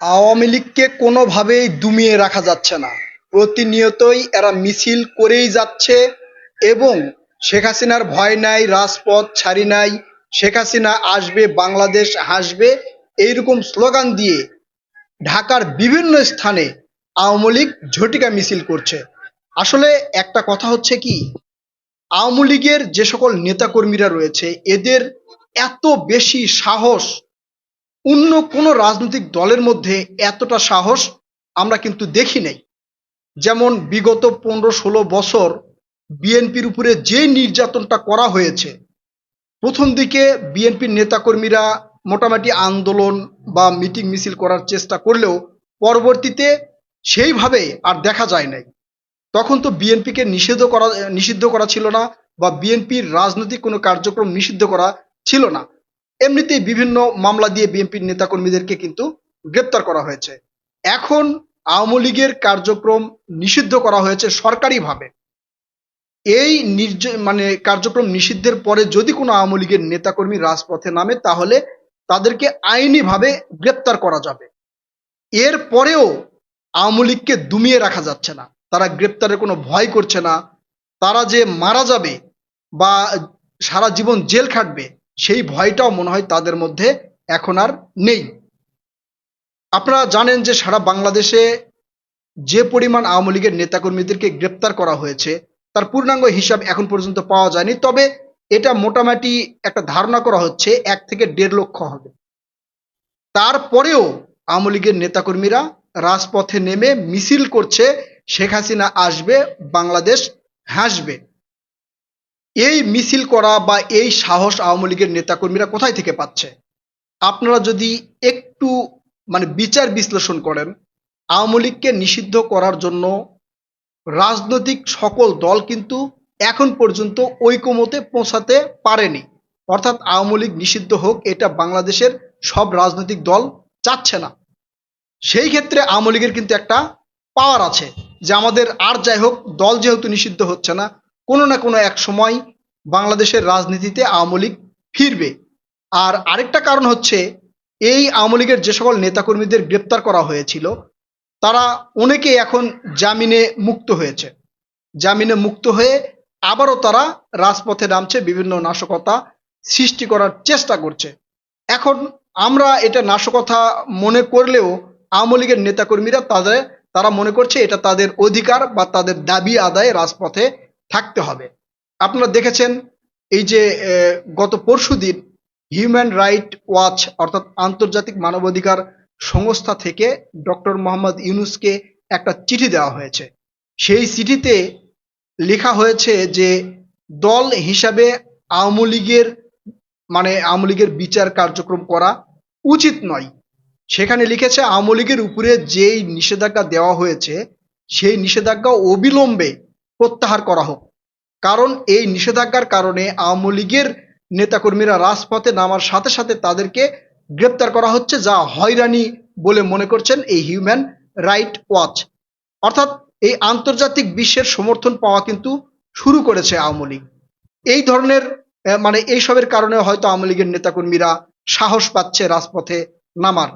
আওয়ামী লীগকে কোনোভাবেই দমিয়ে রাখা যাচ্ছে না। প্রতিনিয়তই এরা মিছিল করেই যাচ্ছে এবং শেখ হাসিনার ভয় নাই, রাজপথ ছাড়ি নাই, শেখ হাসিনা আসবে, বাংলাদেশ হাসবে, এইরকম স্লোগান দিয়ে ঢাকার বিভিন্ন স্থানে আওয়ামী লীগ ঝটিকা মিছিল করছে। আসলে একটা কথা হচ্ছে কি, আওয়ামী লীগের যে সকল নেতাকর্মীরা রয়েছে, এদের এত বেশি সাহস অন্য কোনো রাজনৈতিক দলের মধ্যে এতটা সাহস আমরা কিন্তু দেখি নাই। যেমন বিগত পনেরো ষোলো বছর বিএনপির উপরে যে নির্যাতনটা করা হয়েছে, প্রথম দিকে বিএনপির নেতাকর্মীরা মোটামুটি আন্দোলন বা মিটিং মিছিল করার চেষ্টা করলেও পরবর্তীতে সেইভাবে আর দেখা যায় নাই। তখন তো বিএনপিকে নিষিদ্ধ করা নিষিদ্ধ করা ছিল না বা বিএনপির রাজনৈতিক কোনো কার্যক্রম নিষিদ্ধ করা ছিল না। এমনিতেই বিভিন্ন মামলা দিয়ে বিএনপির নেতাকর্মীদেরকে কিন্তু গ্রেপ্তার করা হয়েছে। এখন আওয়ামী লীগের কার্যক্রম নিষিদ্ধ করা হয়েছে সরকারিভাবে। এই মানে কার্যক্রম নিষিদ্ধের পরে যদি কোনো আওয়ামী লীগের নেতাকর্মী রাজপথে নামে, তাহলে তাদেরকে আইনিভাবে গ্রেপ্তার করা যাবে। এর পরেও আওয়ামী লীগকে দমিয়ে রাখা যাচ্ছে না। তারা গ্রেপ্তারের কোনো ভয় করছে না। তারা যে মারা যাবে বা সারা জীবন জেল খাটবে সেই ভয়টাও মনে হয় তাদের মধ্যে এখন আর নেই। আপনারা জানেন যে সারা বাংলাদেশে যে পরিমাণ আওয়ামী লীগের নেতাকর্মীদেরকে গ্রেপ্তার করা হয়েছে, তার পূর্ণাঙ্গ হিসাব এখন পর্যন্ত পাওয়া যায়নি। তবে এটা মোটামুটি একটা ধারণা করা হচ্ছে, এক থেকে দেড় লক্ষ হবে। তারপরেও আওয়ামী লীগের নেতাকর্মীরা রাজপথে নেমে মিছিল করছে, শেখ হাসিনা আসবে, বাংলাদেশ হাসবে। এই মিছিল করা বা এই সাহস আওয়ামী লীগের নেতাকর্মীরা কোথায় থেকে পাচ্ছে? আপনারা যদি একটু মানে বিচার বিশ্লেষণ করেন, আওয়ামী লীগকে নিষিদ্ধ করার জন্য রাজনৈতিক সকল দল কিন্তু এখন পর্যন্ত ঐকমতে পৌঁছাতে পারেনি। অর্থাৎ আওয়ামী লীগ নিষিদ্ধ হোক, এটা বাংলাদেশের সব রাজনৈতিক দল চাচ্ছে না। সেই ক্ষেত্রে আওয়ামী লীগের কিন্তু একটা পাওয়ার আছে যে আমাদের আর যাই হোক, দল যেহেতু নিষিদ্ধ হচ্ছে না কোনো না কোনো এক সময় বাংলাদেশের রাজনীতিতে আওয়ামী লীগ ফিরবে। আর আরেকটা কারণ হচ্ছে, এই আওয়ামী লীগের যে সকল নেতাকর্মীদের গ্রেপ্তার করা হয়েছিল, তারা অনেকে এখন জামিনে মুক্ত হয়েছে। জামিনে মুক্ত হয়ে আবারও তারা রাজপথে নামছে, বিভিন্ন নাশকতা সৃষ্টি করার চেষ্টা করছে। এখন আমরা এটা নাশকতা মনে করলেও আওয়ামী লীগের নেতাকর্মীরা তাদের, তারা মনে করছে এটা তাদের অধিকার বা তাদের দাবি আদায় রাজপথে থাকতে হবে। আপনারা দেখেছেন এই যে গত পরশুদিন হিউম্যান রাইট ওয়াচ অর্থাৎ আন্তর্জাতিক মানবাধিকার সংস্থা থেকে ডক্টর মোহাম্মদ ইউনুসকে একটা চিঠি দেওয়া হয়েছে। সেই চিঠিতে লেখা হয়েছে যে, দল হিসাবে আওয়ামী লীগের মানে আওয়ামী লীগের বিচার কার্যক্রম করা উচিত নয়। সেখানে লিখেছে, আওয়ামী লীগের উপরে যেই নিষেধাজ্ঞা দেওয়া হয়েছে, সেই নিষেধাজ্ঞা অবিলম্বে প্রত্যাহার করা হোক। কারণ এই নিষেধাজ্ঞার কারণে আওয়ামী লীগের নেতাকর্মীরা রাজপথে নামার সাথে সাথে তাদেরকে গ্রেপ্তার করা হচ্ছে, যা হয়রানি বলে মনে করছেন এই হিউম্যান রাইট ওয়াচ অর্থাৎ এই আন্তর্জাতিক বিশ্বের সমর্থন পাওয়া কিন্তু শুরু করেছে আওয়ামী লীগ। এই ধরনের মানে এইসবের কারণে হয়তো আওয়ামী লীগের নেতাকর্মীরা সাহস পাচ্ছে রাজপথে নামার।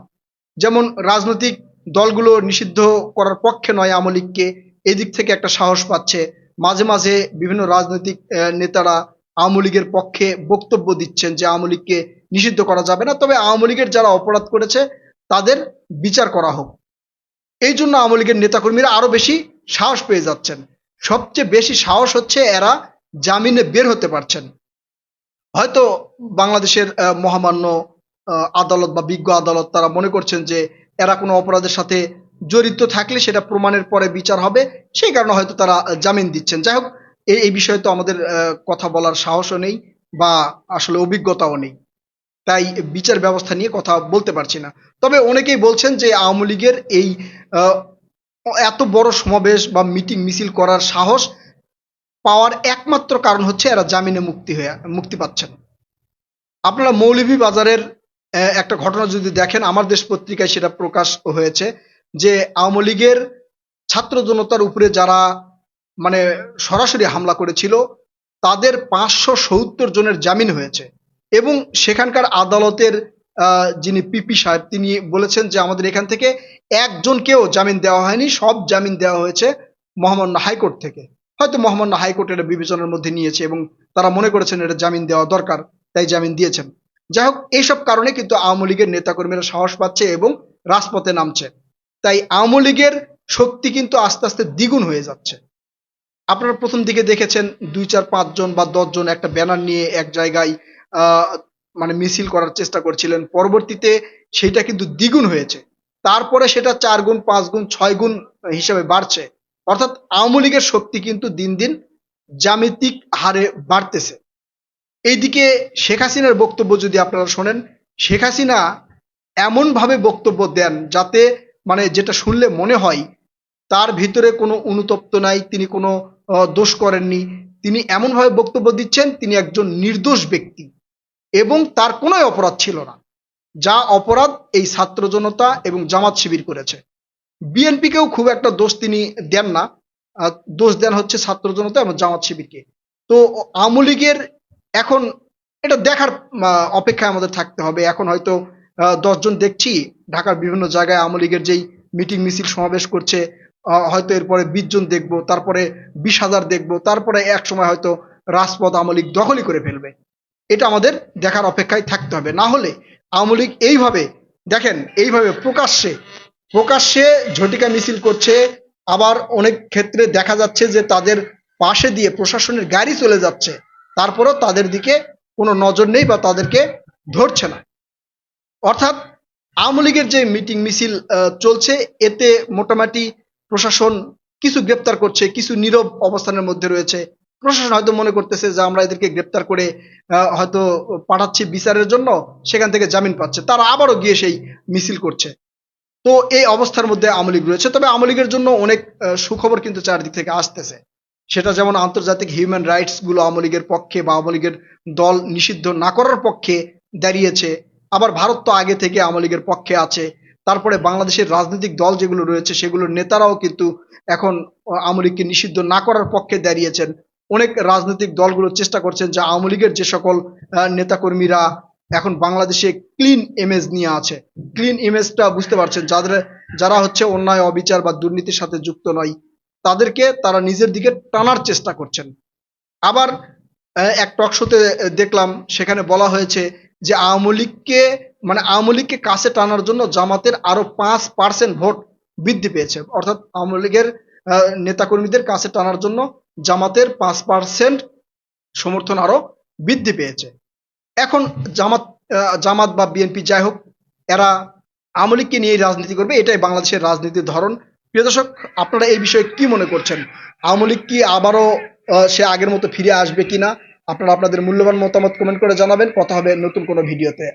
যেমন রাজনৈতিক দলগুলো নিষিদ্ধ করার পক্ষে নয় আওয়ামী লীগকে এদিক থেকে একটা সাহস পাচ্ছে। মাঝে মাঝে বিভিন্ন রাজনৈতিক নেতারা আওয়ামী লীগের পক্ষে বক্তব্য দিচ্ছেন যে আওয়ামী লীগকে নিষিদ্ধ করা যাবে না। তবে আওয়ামী লীগের যারা অপরাধ করেছে, তাদের বিচার করা হোক। এই জন্য আওয়ামী লীগের নেতাকর্মীরা আরও বেশি সাহস পেয়ে যাচ্ছেন। সবচেয়ে বেশি সাহস হচ্ছে এরা জামিনে বের হতে পারছেন। হয়তো বাংলাদেশের মহামান্য আদালত বা বিজ্ঞ আদালত তারা মনে করছেন যে এরা কোনো অপরাধের সাথে জড়িত থাকলে সেটা প্রমাণের পরে বিচার হবে। সেই কারণে হয়তো তারা জামিন দিচ্ছেন। যাই হোক, এই বিষয়ে তো আমাদের কথা বলার সাহসও নেই বা আসলে অভিজ্ঞতাও নেই। তাই বিচার ব্যবস্থা নিয়ে কথা বলতে পারছি না। তবে অনেকেই বলছেন যে আওয়ামী লীগের এই এত বড় সমাবেশ বা মিটিং মিছিল করার সাহস পাওয়ার একমাত্র কারণ হচ্ছে এরা জামিনে মুক্তি হয়ে, মুক্তি পাচ্ছেন। আপনারা মৌলভী বাজারের একটা ঘটনা যদি দেখেন, আমার দেশ পত্রিকায় সেটা প্রকাশ হয়েছে। যে আওয়ামী লীগের ছাত্র জনতার উপরে যারা মানে সরাসরি হামলা করেছিল, তাদের পাঁচশো সত্তর জনের জামিন হয়েছে। এবং সেখানকার আদালতের যিনি পিপি সাহেব, তিনি বলেছেন যে আমাদের এখান থেকে একজনকেও জামিন দেওয়া হয়নি, সব জামিন দেওয়া হয়েছে মহামান্য হাইকোর্ট থেকে। হয়তো মহামান্য হাইকোর্ট এটা বিবেচনার মধ্যে নিয়েছে এবং তারা মনে করেছেন এটা জামিন দেওয়া দরকার, তাই জামিন দিয়েছেন। যাই হোক, এইসব কারণে কিন্তু আওয়ামী লীগের নেতাকর্মীরা সাহস পাচ্ছে এবং রাজপথে নামছে। তাই আওয়ামী লীগের শক্তি কিন্তু আস্তে আস্তে দ্বিগুণ হয়ে যাচ্ছে। আপনারা প্রথম দিকে দেখেছেন দুই চার পাঁচজন বা দশজন একটা ব্যানার নিয়ে এক জায়গায় মানে মিছিল করার চেষ্টা করছিলেন। পরবর্তীতে সেটা কিন্তু দ্বিগুণ হয়েছে। তারপরে সেটা চার গুণ, পাঁচ গুণ, ছয় গুণ হিসেবে বাড়ছে। অর্থাৎ আওয়ামী লীগের শক্তি কিন্তু দিন দিন জ্যামিতিক হারে বাড়তেছে। এইদিকে শেখ হাসিনার বক্তব্য যদি আপনারা শোনেন, শেখ হাসিনা এমন ভাবে বক্তব্য দেন যাতে মানে যেটা শুনলে মনে হয়, তার ভিতরে কোনো অনুতপ্ত নাই, তিনি কোনো দোষ করেননি। তিনি এমনভাবে বক্তব্য দিচ্ছেন, তিনি একজন নির্দোষ ব্যক্তি এবং তার কোনো অপরাধ ছিল না। যা অপরাধ এই ছাত্র জনতা এবং জামাত শিবির করেছে। বিএনপিকেও খুব একটা দোষ তিনি দেন না। দোষ দেন হচ্ছে ছাত্র জনতা এবং জামাত শিবিরকে। তো আওয়ামী লীগের এখন এটা দেখার অপেক্ষায় আমাদের থাকতে হবে। এখন হয়তো দশজন দেখছি ঢাকার বিভিন্ন জায়গায় আওয়ামী লীগের যেই মিটিং মিছিল সমাবেশ করছে হয়তো এরপরে বিশ জন দেখব, তারপরে বিশ হাজার দেখব, তারপরে এক সময় হয়তো রাজপথ আওয়ামী লীগ দখলই করে ফেলবে। এটা আমাদের দেখার অপেক্ষায় থাকতে হবে। না হলে আওয়ামী লীগ এইভাবে, দেখেন, এইভাবে প্রকাশ্যে প্রকাশ্যে ঝটিকা মিছিল করছে, আবার অনেক ক্ষেত্রে দেখা যাচ্ছে যে তাদের পাশে দিয়ে প্রশাসনের গাড়ি চলে যাচ্ছে, তারপরও তাদের দিকে কোনো নজর নেই বা তাদেরকে ধরছে না। অর্থাৎ আওয়ামী লীগের যে মিটিং মিছিল চলছে, এতে মোটামুটি প্রশাসন কিছু গ্রেপ্তার করছে, কিছু নীরব অবস্থানের মধ্যে রয়েছে। প্রশাসন হয়তো মনে করতেছে যে আমরা এদেরকে গ্রেপ্তার করে হয়তো পাঠাচ্ছি বিচারের জন্য, সেখান থেকে জামিন পাচ্ছে। তারা আবারও গিয়ে সেই মিছিল করছে। তো এই অবস্থার মধ্যে আওয়ামী লীগ রয়েছে। তবে আওয়ামী লীগের জন্য অনেক সুখবর কিন্তু চারদিক থেকে আসতেছে। সেটা যেমন আন্তর্জাতিক হিউম্যান রাইটসগুলো আওয়ামী লীগের পক্ষে বা আওয়ামী লীগের দল নিষিদ্ধ না করার পক্ষে দাঁড়িয়েছে। আবার ভারত তো আগে থেকে আওয়ামী লীগের পক্ষে আছে। তারপরে বাংলাদেশের রাজনৈতিক দল যেগুলো রয়েছে, সেগুলোর নেতারাও কিন্তু এখন আওয়ামী লীগকে নিষিদ্ধ না করার পক্ষে দাঁড়িয়েছেন। অনেক রাজনৈতিক দলগুলো চেষ্টা করছেন যে আওয়ামী লীগের যে সকল নেতাকর্মীরা এখন বাংলাদেশে ক্লিন ইমেজ নিয়ে আছে। ক্লিন ইমেজটা বুঝতে পারছেন, যাদের, যারা হচ্ছে অন্যায়, অবিচার বা দুর্নীতির সাথে যুক্ত নয়, তাদেরকে তারা নিজের দিকে টানার চেষ্টা করছেন। আবার এক টক শোতে দেখলাম, সেখানে বলা হয়েছে যে আওয়ামী লীগকে মানে আওয়ামী লীগকে কাছে টানার জন্য জামাতের আরও পাঁচ পার্সেন্ট ভোট বৃদ্ধি পেয়েছে। অর্থাৎ আওয়ামী লীগের নেতাকর্মীদের কাছে টানার জন্য জামাতের পাঁচ পার্সেন্ট সমর্থন আরও বৃদ্ধি পেয়েছে। এখন জামাত জামাত বা বিএনপি যাই হোক, এরা আওয়ামী লীগকে নিয়ে রাজনীতি করবে, এটাই বাংলাদেশের রাজনীতির ধরন। প্রিয় দর্শক, আপনারা এই বিষয়ে কি মনে করছেন? আওয়ামী লীগ কি আবারও সে আগের মতো ফিরে আসবে কিনা? আপনারা আপনাদের মূল্যবান মতামত কমেন্ট করে জানাবেন। কথা হবে নতুন কোনো ভিডিওতে।